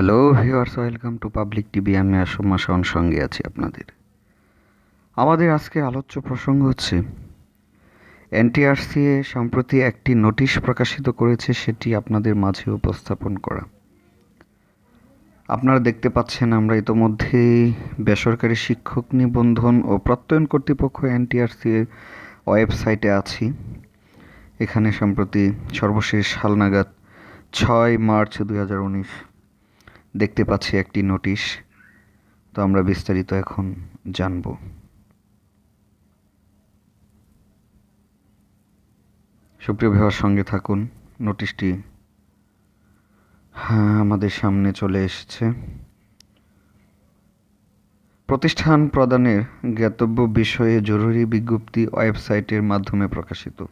Hello viewers welcome to public TV আমি আসম্মা শাওন সঙ্গে আছি আপনাদের। আমাদের আজকের আলোচ্য প্রসঙ্গ হচ্ছে, এনটিআরসিএ সম্প্রতি একটি নোটিশ প্রকাশিত করেছে, সেটি আপনাদের মাঝে উপস্থাপন করা। আপনারা দেখতে পাচ্ছেন, আমরা ইতোমধ্যেই বেসরকারি শিক্ষক নিবন্ধন ও প্রত্যয়ন কর্তৃপক্ষ এনটিআরসিএ ওয়েবসাইটে আছি। এখানে সম্প্রতি সর্বশেষ হালনাগাদ ছয় মার্চ দু হাজার উনিশ দেখতে পাচ্ছি একটি নোটিশ। তো আমরা বিস্তারিত এখন জানব। সুপ্রিয় বিভার সঙ্গে থাকুন। নোটিশটি হ্যাঁ আমাদের সামনে চলে এসেছে। প্রতিষ্ঠান প্রদানের জ্ঞাতব্য বিষয়ে জরুরি বিজ্ঞপ্তি ওয়েবসাইটের মাধ্যমে প্রকাশিত।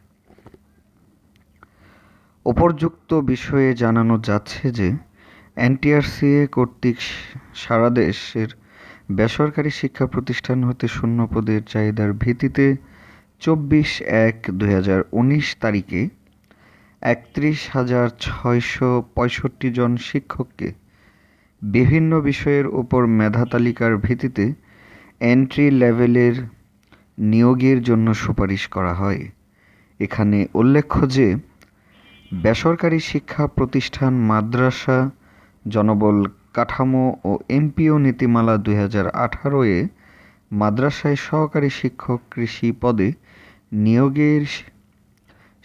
উপর্যুক্ত বিষয়ে জানানো যাচ্ছে যে এনটিআরসিএ কর্তৃক সারা দেশের বেসরকারি শিক্ষা প্রতিষ্ঠান হতে শূন্য পদের চাহিদার ভিত্তিতে চব্বিশ এক দুই হাজার উনিশ তারিখে একত্রিশ হাজার ছয়শো পঁয়ষট্টি জন শিক্ষককে বিভিন্ন বিষয়ের ওপর মেধা তালিকার ভিত্তিতে এন্ট্রি লেভেলের নিয়োগের জন্য সুপারিশ করা হয়। এখানে উল্লেখ্য যে, বেসরকারি শিক্ষা প্রতিষ্ঠান মাদ্রাসা জনবল কাঠামো ও এমপিও নীতিমালা দুই হাজার আঠারো এ মাদ্রাসায় সহকারী শিক্ষক কৃষি পদে নিয়োগের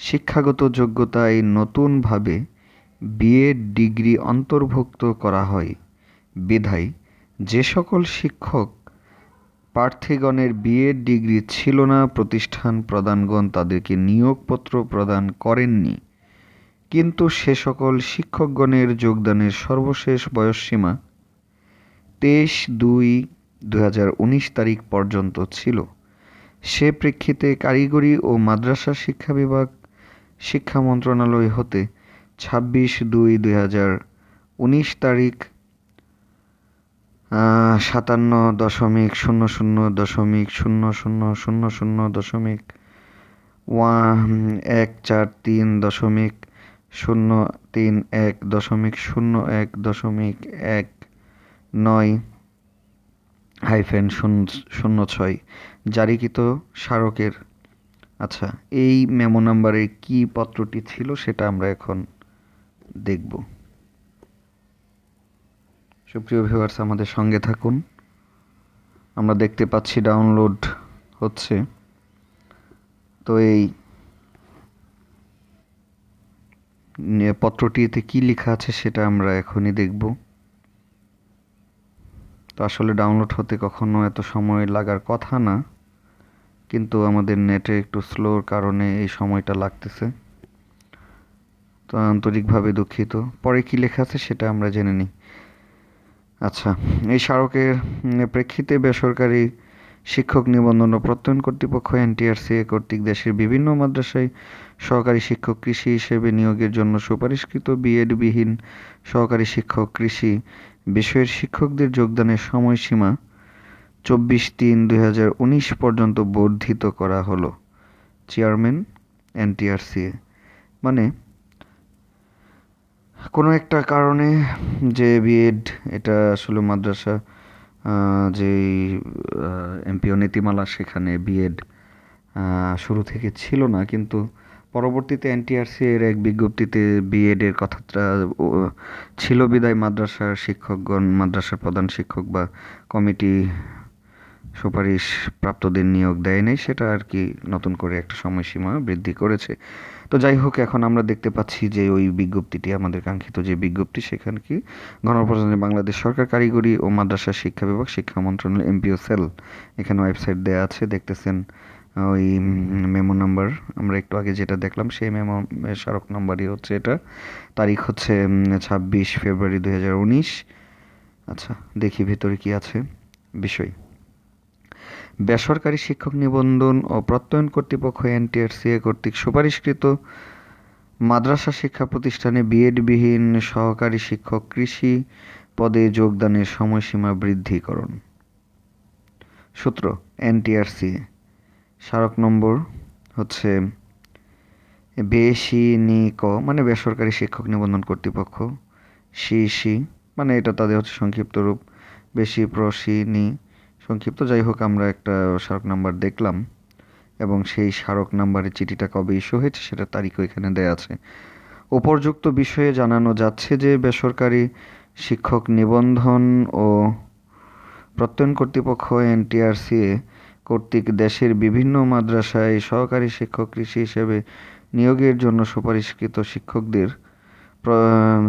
শিক্ষাগত যোগ্যতায় নতুনভাবে বিএড ডিগ্রি অন্তর্ভুক্ত করা হয়। বিধায় যে সকল শিক্ষক প্রার্থীগণের বিএড ডিগ্রি ছিল না, প্রতিষ্ঠান প্রদানগণ তাদেরকে নিয়োগপত্র প্রদান করেননি। কিন্তু সে সকল শিক্ষকগণের যোগদানের সর্বশেষ বয়সসীমা তেইশ দুই দু তারিখ পর্যন্ত ছিল। সে প্রেক্ষিতে কারিগরি ও মাদ্রাসা শিক্ষা বিভাগ শিক্ষা মন্ত্রণালয় হতে ছাব্বিশ দুই দু তারিখ সাতান্ন দশমিক শূন্য শূন্য দশমিক শূন্য শূন্য শূন্য শূন্য দশমিক ওয়ান এক চার তিন দশমিক শূন্য তিন এক দশমিক শূন্য এক দশমিক এক নয় হাইফেন শূন্য শূন্য ছয় জারিকৃত স্মারকের। আচ্ছা এই মেমো নাম্বারে কি পত্রটি ছিল সেটা আমরা এখন দেখব। সুপ্রিয় ভিউয়ার্স, আমাদের সঙ্গে থাকুন। আমরা দেখতে পাচ্ছি ডাউনলোড হচ্ছে। তো এই পত্রটিতে কি লেখা আছে সেটা আমরা এখনই দেখব। তো আসলে ডাউনলোড হতে কখনো এত সময় লাগার কথা না, কিন্তু আমাদের নেটে একটু স্লোর কারণে এই সময়টা লাগতেছে। তো আন্তরিকভাবে দুঃখিত। পরে কি লেখা আছে সেটা আমরা জেনে নিই। আচ্ছা এই স্মারকের প্রেক্ষিতে বেসরকারি শিক্ষক নিবন্ধন ও প্রত্যয়ন কর্তৃপক্ষ এনটিআরসিএ কর্তৃক দেশের বিভিন্ন মাদ্রাসায় সহকারী শিক্ষক কৃষি হিসেবে নিয়োগের জন্য সুপারিশকৃত বিএডবিহীন সহকারী শিক্ষক কৃষি বিষয়ের শিক্ষকদের যোগদানের সময়সীমা চব্বিশ তিন দুই পর্যন্ত বর্ধিত করা হলো। চেয়ারম্যান এনটিআরসিএ মানে কোনো একটা কারণে যে বিএড, এটা আসলে মাদ্রাসা যেই এমপিও নীতিমালা সেখানে বিএড শুরু থেকে ছিল না, কিন্তু পরবর্তীতে এনটিআরসি এর এক বিজ্ঞপ্তিতে বিএডের কথাটা ছিল বিদায় মাদ্রাসার শিক্ষকগণ, মাদ্রাসার প্রধান শিক্ষক বা কমিটি সুপারিশ প্রাপ্তদের নিয়োগ দেয় নাই, সেটা আর কি নতুন করে একটা সময়সীমা বৃদ্ধি করেছে। তো যাই হোক, এখন আমরা দেখতে পাচ্ছি যে ওই বিজ্ঞপ্তিটি, আমাদের কাঙ্ক্ষিত যে বিজ্ঞপ্তি, সেখানে কি? গণপ্রজাতন্ত্রী বাংলাদেশ সরকার কারিগরি ও মাদ্রাসা শিক্ষা বিভাগ, শিক্ষা মন্ত্রণালয়, এমপিও সেল, এখানে ওয়েবসাইট দেওয়া আছে, দেখতেছেন ওই মেমো নাম্বার। আমরা একটু আগে যেটা দেখলাম, সেই মেমো স্মারক নাম্বারই হচ্ছে এটা। তারিখ হচ্ছে ছাব্বিশ ফেব্রুয়ারি দু হাজার উনিশ। আচ্ছা দেখি ভেতরে কি আছে, বিষয়। বেসরকারি শিক্ষক নিবন্ধন ও প্রত্যয়ন কর্তৃপক্ষ এনটিআরসিএ কর্তৃক সুপারিশকৃত মাদ্রাসা শিক্ষা প্রতিষ্ঠানে বিএডবিহীন সহকারী শিক্ষক কৃষি পদে যোগদানের সময়সীমা বৃদ্ধিকরণ। সূত্র এনটিআরসিএ স্মারক নম্বর হচ্ছে বেশি ক মানে বেসরকারি শিক্ষক নিবন্ধন কর্তৃপক্ষ সি সি মানে এটা তাদের হচ্ছে সংক্ষিপ্ত রূপ। বেশি প্রসিনি সংক্ষিপ্ত, যাই হোক, আমরা একটা স্মারক নাম্বার দেখলাম এবং সেই স্মারক নাম্বারে চিঠিটা কবে ইস্যু হয়েছে সেটা তারিখও এখানে দেয়া আছে। উপর্যুক্ত বিষয়ে জানানো যাচ্ছে যে বেসরকারি শিক্ষক নিবন্ধন ও প্রত্যয়ন কর্তৃপক্ষ এনটিআরসিএ কর্তৃক দেশের বিভিন্ন মাদ্রাসায় সহকারী শিক্ষক কৃষি হিসেবে নিয়োগের জন্য সুপারিশকৃত শিক্ষকদের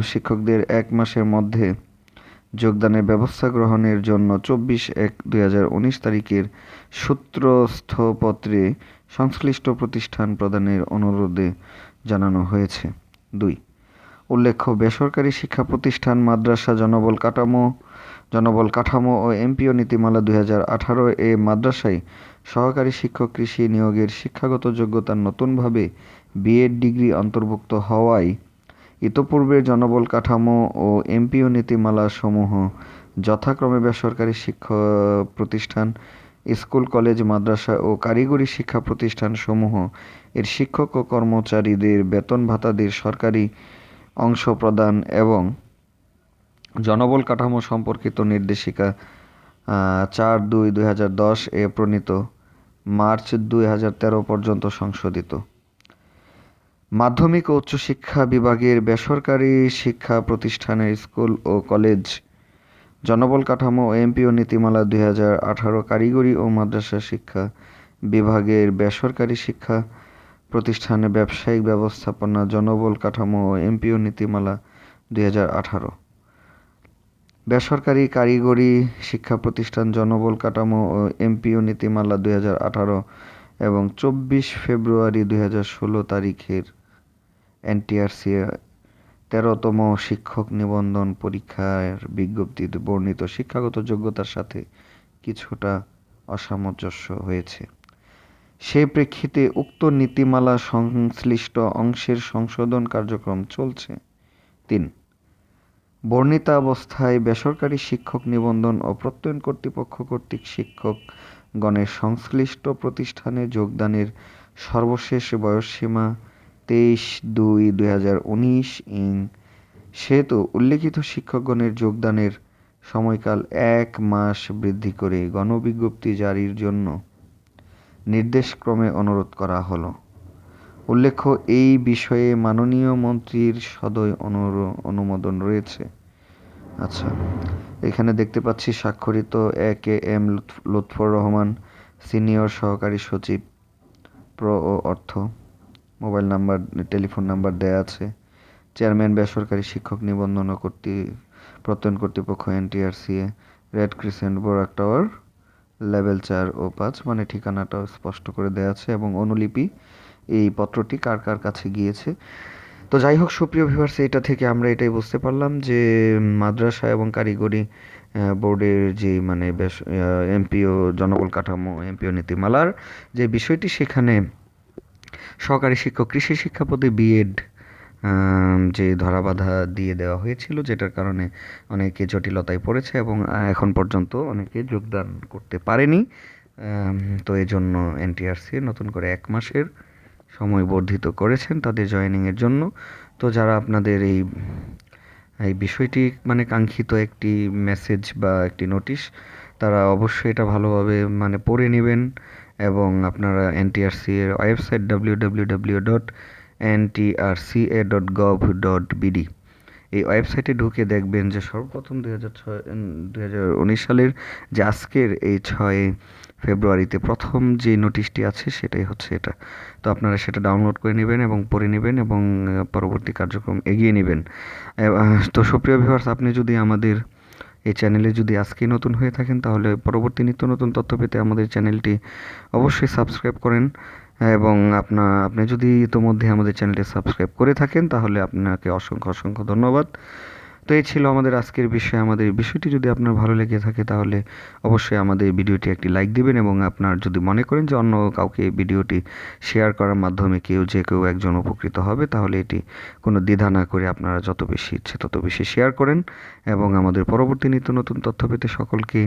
শিক্ষকদের এক মাসের মধ্যে যোগদানের ব্যবস্থা গ্রহণের জন্য চব্বিশ এক দুই তারিখের সূত্রস্থপত্রে সংশ্লিষ্ট প্রতিষ্ঠান প্রদানের অনুরোধে জানানো হয়েছে। দুই, উল্লেখ্য, বেসরকারি শিক্ষা প্রতিষ্ঠান মাদ্রাসা জনবল কাঠামো জনবল কাঠামো ও এমপিও নীতিমালা দুই হাজার আঠারো এ মাদ্রাসায় সহকারী শিক্ষক কৃষি নিয়োগের শিক্ষাগত যোগ্যতার নতুনভাবে বিএড ডিগ্রি অন্তর্ভুক্ত হওয়ায় ইতপূর্বের জনবল কাঠামো ও এমপিও নীতিমালা সমূহ যথাক্রমে বেসরকারি শিক্ষা প্রতিষ্ঠান, স্কুল, কলেজ, মাদ্রাসা ও কারিগরি শিক্ষা প্রতিষ্ঠান সমূহ এর শিক্ষক ও কর্মচারীদের বেতন ভাতাদের সরকারি অংশ প্রদান এবং জনবল কাঠামো সম্পর্কিত নির্দেশিকা চার দুই দুই হাজার দশ এ প্রণীত, মার্চ দুই হাজার তেরো পর্যন্ত সংশোধিত। মাধ্যমিক ও উচ্চশিক্ষা বিভাগের বেসরকারি শিক্ষা প্রতিষ্ঠানের স্কুল ও কলেজ, জনবল কাঠামো এমপিও নীতিমালা দুই হাজার আঠারো কারিগরি ও মাদ্রাসা শিক্ষা বিভাগের বেসরকারি শিক্ষা প্রতিষ্ঠানে ব্যবসায়িক ব্যবস্থাপনা, জনবল কাঠামো ও এমপিও নীতিমালা দুই হাজার আঠারো। বেসরকারি কারিগরি শিক্ষা প্রতিষ্ঠান, জনবল কাঠামো ও এমপিও নীতিমালা দুই হাজার আঠারো এবং চব্বিশ ফেব্রুয়ারি দুই হাজার ষোলো তারিখের এনটিআরসি তেরোতম শিক্ষক নিবন্ধন পরীক্ষার বিজ্ঞপ্তিতে বর্ণিত শিক্ষাগত যোগ্যতার সাথে কিছুটা অসামঞ্জস্য হয়েছে। সেই প্রেক্ষিতে উক্ত নীতিমালা সংশ্লিষ্ট অংশের সংশোধন কার্যক্রম চলছে। তিন বর্ণিত অবস্থায় বেসরকারি শিক্ষক নিবন্ধন ও প্রত্যয়ন কর্তৃপক্ষ কর্তৃক শিক্ষকগণের সংশ্লিষ্ট প্রতিষ্ঠানে যোগদানের সর্বশেষ বয়সসীমা তেইশ দুই দুই হাজার উনিশ ইং। সেহেতু উল্লেখিত শিক্ষকগণের যোগদানের সময়কাল এক মাস বৃদ্ধি করে গণবিজ্ঞপ্তি জারির জন্য নির্দেশক্রমে অনুরোধ করা হলো। উল্লেখ্য, এই বিষয়ে মাননীয় মন্ত্রীর সদয় অনুর- অনুমোদন রয়েছে। আচ্ছা এখানে দেখতে পাচ্ছি স্বাক্ষরিত এ কে এম লুৎফ- লুৎফর রহমান, সিনিয়র সহকারী সচিব প্র ও অর্থ। মোবাইল নাম্বার, টেলিফোন নাম্বার দেয়া আছে। চেয়ারম্যান বেসরকারি শিক্ষক নিবন্ধন কর্তৃ, প্রত্যয়ন কর্তৃপক্ষ NTRCA, Red Crescent Borak tower, level চার ও পাঁচ মানে ঠিকানাটাও স্পষ্ট করে দেওয়া আছে এবং অনুলিপি, এই পত্রটি কার কার কাছে গিয়েছে। তো যাই হোক, সুপ্রিয় ভিউয়ার্স এটা থেকে আমরা এটাই বুঝতে পারলাম যে মাদ্রাসা এবং কারিগরি বোর্ডের যে মানে বেশ এমপিও জনবল কাঠামো, এমপিও নীতিমালার যে বিষয়টি, সেখানে সহকারী শিক্ষক, কৃষি শিক্ষা পদে বিএড যে ধরাবাধা দিয়ে দেওয়া হয়েছিল, যেটার কারণে অনেকে জটিলতায় পড়েছে এবং এখন পর্যন্ত অনেকে যোগদান করতে পারেনি। তো এই জন্য এনটিআরসি নতুন করে এক মাসের সময় বর্ধিত করেছেন তাদের জয়েনিংয়ের জন্য। তো যারা আপনাদের এই এই বিষয়টি মানে কাঙ্ক্ষিত একটি মেসেজ বা একটি নোটিশ তারা অবশ্যই এটা ভালোভাবে মানে পড়ে নেবেন। এবং আপনারা এনটিআরসি এর website W W W dot NTRCA dot gov dot BD এই ওয়েবসাইটে ঢুকে দেখবেন যে সর্বপ্রথম দুই হাজার ছয় দুই হাজার উনিশ সালের যে আজকের এই ছয় ফেব্রুয়ারিতে প্রথম যে নোটিশটি আছে সেটাই হচ্ছে এটা। তো আপনারা সেটা ডাউনলোড করে নেবেন এবং পড়ে নেবেন এবং পরবর্তী কার্যক্রম এগিয়ে নেবেন। তো সুপ্রিয় ভিউয়ার্স আপনি যদি আমাদের এই চ্যানেলে যদি আজকে নতুন হয়ে থাকেন, তাহলে পরবর্তী নিত্য নতুন তথ্য পেতে আমাদের চ্যানেলটি অবশ্যই সাবস্ক্রাইব করেন। এবং আপনার আপনি যদি ইতোমধ্যে আমাদের চ্যানেলটি সাবস্ক্রাইব করে থাকেন, তাহলে আপনাকে অসংখ্য অসংখ্য ধন্যবাদ। তো এই ছিল আমাদের আজকের বিষয়। আমাদের বিষয়টি যদি আপনার ভালো লেগে থাকে তাহলে অবশ্যই আমাদের ভিডিওটি একটি লাইক দিবেন এবং আপনার যদি মনে করেন যে অন্য কাউকে ভিডিওটি শেয়ার করার মাধ্যমে কেউ যে কেউ একজন উপকৃত হবে, তাহলে এটি কোনো দ্বিধা না করে আপনারা যত বেশি ইচ্ছে তত বেশি শেয়ার করেন এবং আমাদের পরবর্তী নিত্য নতুন তথ্য পেতে সকলকে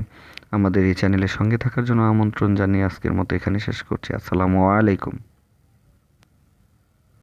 আমাদের এই চ্যানেলের সঙ্গে থাকার জন্য আমন্ত্রণ জানিয়ে আজকের মতো এখানে শেষ করছি। আসসালামু আলাইকুম।